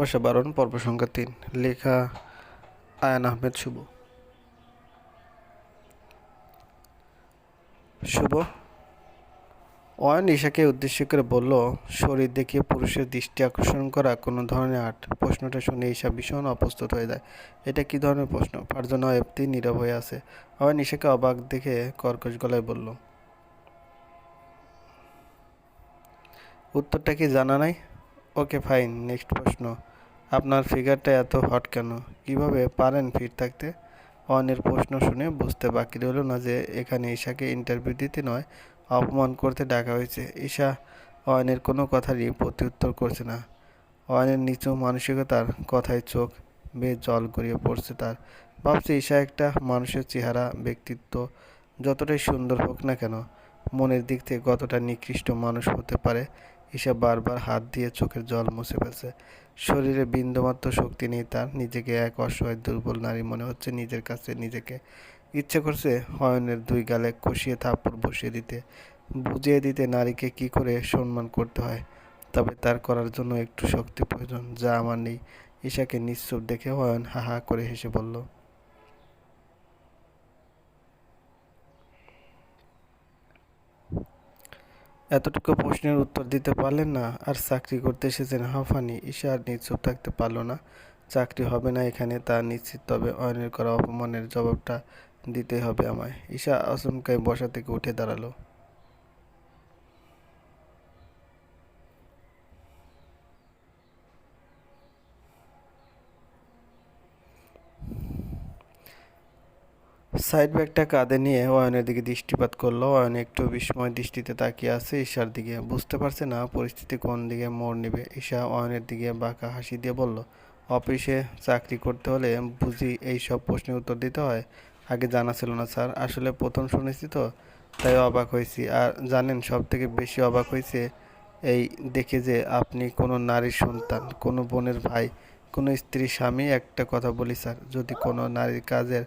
ভালোবাসা বারণ, পর্ব সংখ্যা তিন। লেখা আয়ান আহমেদ শুভ। শুভ। অয়ন ঈশাকে উদ্দেশ্য করে বলল, শরীর দেখিয়ে পুরুষের দৃষ্টি আকর্ষণ করা কোনো ধরনের আর্ট? প্রশ্নটা শুনে ঈশা ভীষণ অপ্রস্তুত হয়ে যায়। এটা কি ধরনের প্রশ্ন? ফারজানা এফতি নীরব হয়ে আছে অয়ন ঈশাকে অবাক দেখে কর্কশ গলায় বলল, উত্তরটা কি জানা নাই? ওকে, ফাইন। নেক্সট প্রশ্ন। আপনার ফিগারটা এত হট কেন? কীভাবে পারেন ফিট থাকতে? অনের প্রশ্ন শুনে বুঝতে বাকি রইল না যে এখানে ঈশাকে ইন্টারভিউ দিতে নয়, অপমান করতে ডাকা হয়েছে। ঈশা অয়নের কোনো কথারই প্রত্যুত্তর করছে না। অয়নের নিচু মানসিকতার কথায় চোখ বেয়ে জল গড়িয়ে পড়ছে তার। ভাবছে ঈশা একটা মানুষের চেহারা, ব্যক্তিত্ব, যতটাই সুন্দর হোক না কেন, মনের দিক থেকে কতটা নিকৃষ্ট মানুষ হতে পারে? ঈশা বারবার হাত দিয়ে চোখের জল মুছে ফেলছে। শরীরে বিন্দুমাত্র শক্তি নেই, তার নিজেকে এক অসহায় দুর্বল নারী মনে হচ্ছে। নিজের কাছে নিজেকে ইচ্ছে করছে হয়নের দুই গালে কষিয়ে থাপ্পড় বসিয়ে দিতে। বুঝিয়ে দিতে নারীকে কি করে সম্মান করতে হয়? তবে তার করার জন্য একটু শক্তি প্রয়োজন, যা আমার নেই। ঈশাকে নিশ্চুপ দেখে হয়ন হা হা করে হেসে বলল এতটুকু প্রশ্নের উত্তর দিতে পারলেন না আর চাকরি করতে এসেছেন হাফানি। ঈশা আর নিশ্চুপ থাকতে পারল না। চাকরি হবে না এখানে, তা নিশ্চিত, তবে অয়নের করা অপমানের জবাবটা দিতে হবে আমায়। ঈশা আচমকায় বসা থেকে উঠে দাঁড়াল। সাইড ব্যাগটা কাঁধে নিয়ে অয়নের দিকে দৃষ্টিপাত করল। অয়ন একটু বিস্ময় দৃষ্টিতে তাকিয়ে আছে ঈশার দিকে। বুঝতে পারছে না পরিস্থিতি কোন দিকে মোড় নেবে। ঈশা অয়নের দিকে বাঁকা হাসি দিয়ে বলল, অফিসে চাকরি করতে হলে বুঝি এই সব প্রশ্নের উত্তর দিতে হয়? আগে জানা ছিল না স্যার। আসলে প্রথম শুনেছি তো, তাই অবাক হয়েছি। আর জানেন সব থেকে বেশি অবাক হয়েছে এই দেখে যে আপনি কোনো নারীর সন্তান, কোনো বোনের ভাই, কোনো স্ত্রীর স্বামী একটা কথা বলি স্যার। যদি কোনো নারীর কাজের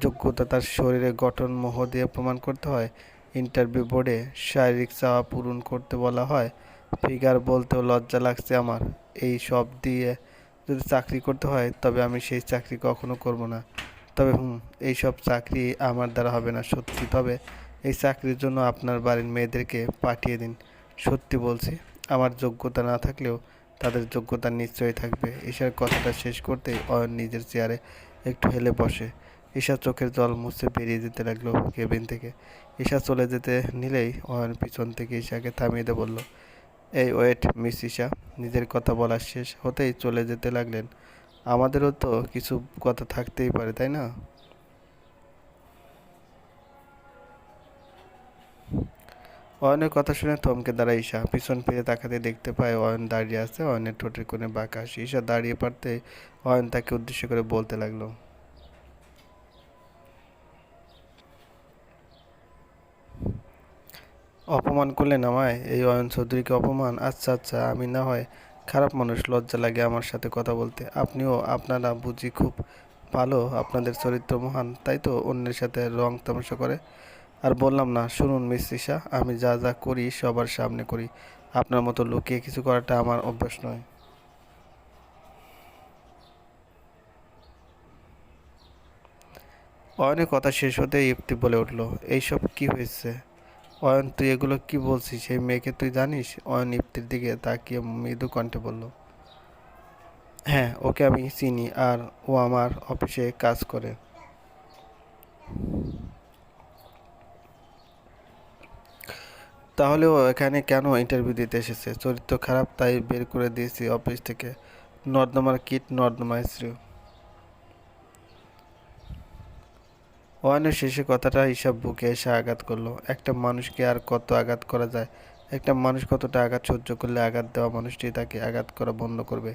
যোগ্যতা তার শরীরে গঠন মোহ দিয়ে প্রমাণ করতে হয়। ইন্টারভিউ বোর্ডে শারীরিক চাওয়া পূরণ করতে বলা হয়। ফিগার বলতেও লজ্জা লাগছে আমার। এই সব দিয়ে যদি চাকরি করতে হয়, তবে আমি সেই চাকরি কখনো করব না। তবে হুম, এই সব চাকরি আমার দ্বারা হবে না, সত্যি। তবে এই চাকরির জন্য আপনার বাড়ির মেয়েদেরকে পাঠিয়ে দিন। সত্যি বলছি, আমার যোগ্যতা না থাকলেও তাদের যোগ্যতা নিশ্চয়ই থাকবে। ঈশার কথাটা শেষ করতেই অয়ন নিজের চেয়ারে একটু হেলে বসে। ঈশা চোখের জল মুছে বেরিয়ে যেতে লাগল কেবিন থেকে। ঈশা চলে যেতে নিলেই অয়ন পিছন থেকে ঈশাকে থামিয়ে দিয়ে বলল, এই ওয়েট, মিস ঈশা, নিজের কথা বলা শেষ হতেই চলে যেতে লাগলেন। আমাদেরও তো কিছু কথা থাকতেই পারে, তাই না? অয়নের কথা শুনে থমকে দাঁড়ায় ঈশা। পিছন ফিরে তাকাতে দেখতে পায় অয়ন দাঁড়িয়ে আছে। অয়নের ঠোঁটের কোণে বাঁকা ঈশা দাঁড়িয়ে পারতে অয়ন তাকে উদ্দেশ্য করে বলতে লাগল অপমান করলেন আমায়? এই অয়ন চৌধুরীকে অপমান? আচ্ছা আচ্ছা আমি না হয় খারাপ মানুষ, লজ্জা লাগে আমার সাথে কথা বলতে। আপনিও, আপনারা বুঝি খুব ভালো, আপনাদের চরিত্র মহান, তাই তো অন্যের সাথে রং তামাশা করে? আর বললাম না, শুনুন মিস রিসা আমি যা যা করি সবার সামনে করি। আপনার মতো লুকিয়ে কিছু করাটা আমার অভ্যাস নয়। অয়নের কথা শেষ হতেই ইফতি বলে উঠল, এইসব কি হয়েছে? অয়ন, তুই এগুলো কি বলছিস? সেই মেয়েকে তুই জানিস? অয়ন ইফতির দিকে তাকিয়ে মৃদু কণ্ঠে বলল হ্যাঁ ওকে আমি চিনি আর ও আমার অফিসে কাজ করে। তাহলে ও এখানে কেন ইন্টারভিউ দিতে এসেছে? চরিত্র খারাপ, তাই বের করে দিয়েছি অফিস থেকে। নর্দমার কিট নর্দমা শ্রী ওয়ানের শেষে কথাটা হিসাব বুকে এসে আঘাত করল। একটা মানুষকে আর কত আঘাত করা যায়? একটা মানুষ কতটা আঘাত সহ্য করলে আঘাত দেওয়া মানুষটি তাকে আঘাত করা বন্ধ করবে?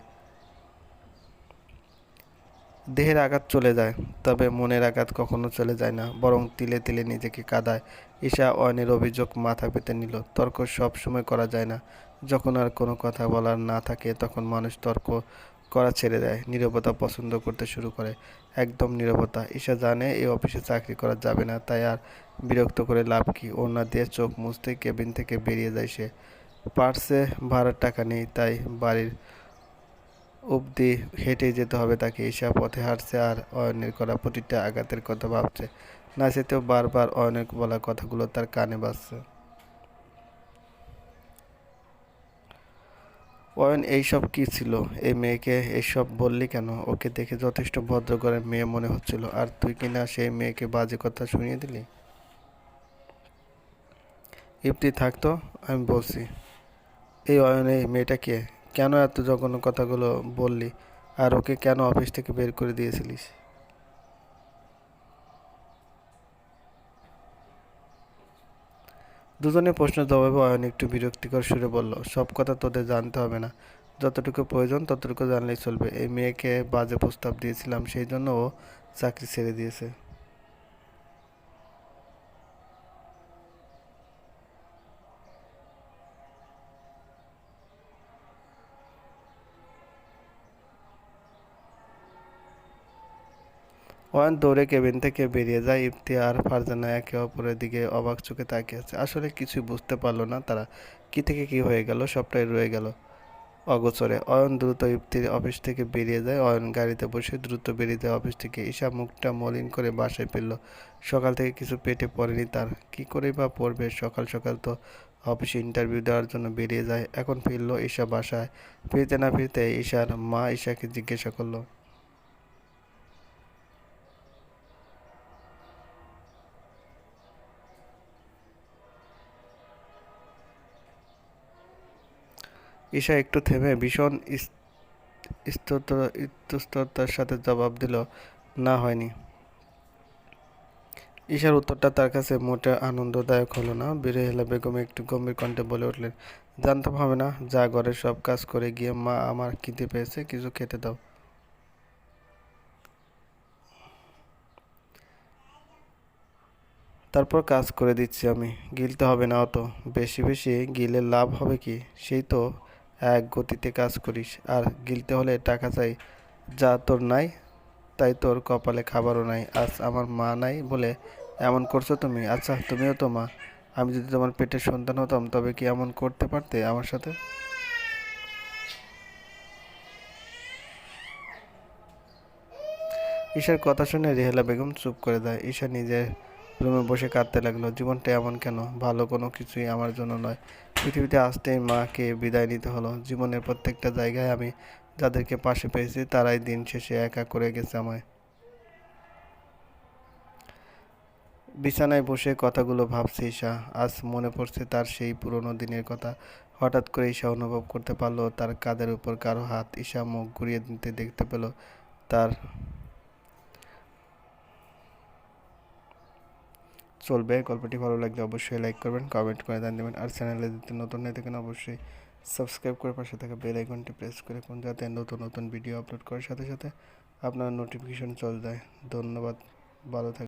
দেহের আঘাত চলে যায়, তবে মনের আঘাত কখনো চলে যায় না, বরং তিলে তিলে নিজেকে কাদায়। ঈশা অয়নের অভিযোগ মাথা পেতে নিল, তর্ক সব সময় করা যায় না। যখন আর কোনো কথা বলার না থাকে, তখন মানুষ তর্ক করা ছেড়ে দেয়, নীরবতা পছন্দ করতে শুরু করে। একদম নীরবতা। ঈশা জানে এই অফিসে চাকরি করা যাবে না, তাই আর বিরক্ত করে লাভ কি? ওনা দিয়ে চোখ মুছতে কেবিন থেকে বেরিয়ে যায় সে। পার্সে ভাড়ার টাকা নেই, তাই বাড়ির অবধি হেঁটে যেতে হবে তাকে। ঈশা পথে হাঁটছে আর অয়নের করা প্রতিটা আঘাতের কথা ভাবছে। না সেতেও বারবার অয়নের বলা কথাগুলো তার কানে বাজছে। অয়ন এইসব কি ছিল? এই মেয়েকে এইসব বললি কেন? ওকে দেখে যথেষ্ট ভদ্র করে মেয়ে মনে হচ্ছিল। আর তুই কিনা সেই মেয়েকে বাজে কথা শুনিয়ে দিলি? ইপ্তি থাকতো আমি বলছি। এই অয়নে, এই মেয়েটা কে? কেন এত জঘন্য কথাগুলো বললি? আর ওকে কেন অফিস থেকে বের করে দিয়েছিলিস? দুজনে প্রশ্ন জবাবে অয়ন একটু বিরক্তিকর সুরে বলল, সব কথা তোদের জানতে হবে না। যতটুকু প্রয়োজন ততটুকু জানলেই চলবে। এই মেয়েকে বাজে প্রস্তাব দিয়েছিলাম, সেই জন্য ও চাকরি ছেড়ে দিয়েছে। অয়ন দৌড়ে কেবিন থেকে বেরিয়ে যায় ইফতি আর ফারজানা একে অপরের দিকে অবাক চোখে তাকিয়ে আছে। আসলে কিছুই বুঝতে পারল না তারা, কি থেকে কি হয়ে গেল, সবটাই রয়ে গেল অগোচরে। অয়ন দ্রুত ইফতির অফিস থেকে বেরিয়ে যায়। অয়ন গাড়িতে বসে দ্রুত বেরিয়ে যায় অফিস থেকে। ঈশা মুখটা মলিন করে বাসায় ফিরল। সকাল থেকে কিছু পেটে পড়েনি তার। কি করে বা পড়বে? সকাল সকাল তো অফিসে ইন্টারভিউ দেওয়ার জন্য বেরিয়ে যায়। এখন ফিরল ঈশা বাসায়। ফিরতে না ফিরতে ঈশার মা ঈশাকে জিজ্ঞাসা করল ঈশা একটু থেমে ভীষণ ইস- স্তোত্র- ইতস্ততার সাথে জবাব দিল, না, হয়নি। ঈশার উত্তরটা তার কাছে মোটে আনন্দদায়ক হলো না। বিরহেলা বেগম একটু গম্ভীর কণ্ঠে বলে উঠলেন, জানতাম হবে না, যা ঘরের সব কাজ করে গিয়ে মা আমার খিদে পেয়েছে, কিছু খেতে দাও। তারপর কাজ করে দিচ্ছি আমি, গিলতে হবে না অত, বেশি বেশি গিলে লাভ হবে কি? সেই তো এক গতিতে কাজ করিস। আর গিলতে হলে টাকা চাই। যা তোর নাই, তাই তোর কপালে খাবারও নাই। আজ আমার মা নাই বলে এমন করছ তুমি? আচ্ছা তুমিও তো মা। আমি যদি তোমার পেটের সন্তান হতাম, তবে কি এমন করতে পারতে আমার সাথে? ঈশার কথা শুনে রেহেলা বেগম চুপ করে দেয়। ঈশা নিজের রুমে বসে কাঁদতে লাগল। জীবনটা এমন কেন? ভালো কোনো কিছুই আমার জন্য নয়। পৃথিবীতে আসতেই মাকে বিদায় নিতে হলো। জীবনের প্রত্যেকটা জায়গায় আমি যাদেরকে পাশে পেয়েছি, তারাই দিন শেষে একা করে গেছে আমায়। বিছানায় বসে কথাগুলো ভাবছে ঈশা। আজ মনে পড়ছে তার সেই পুরনো দিনের কথা। হঠাৎ করে ঈশা অনুভব করতে পারল তার কাঁধের উপর কারও হাত। ঈশা মুখ ঘুরিয়ে নিতে দেখতে পেল তার চলবে, গল্পটি ভালো লাগলে অবশ্যই লাইক করবেন কমেন্ট করে দেন দেবেন, আর চ্যানেলে যদি নতুন হয়ে থাকেন অবশ্যই সাবস্ক্রাইব করে পাশে থাকা বেল আইকনটি প্রেস করে কোন যাতে নতুন নতুন ভিডিও আপলোড করার সাথে সাথে আপনার নোটিফিকেশন চলে যায়। ধন্যবাদ, ভালো থাকবেন।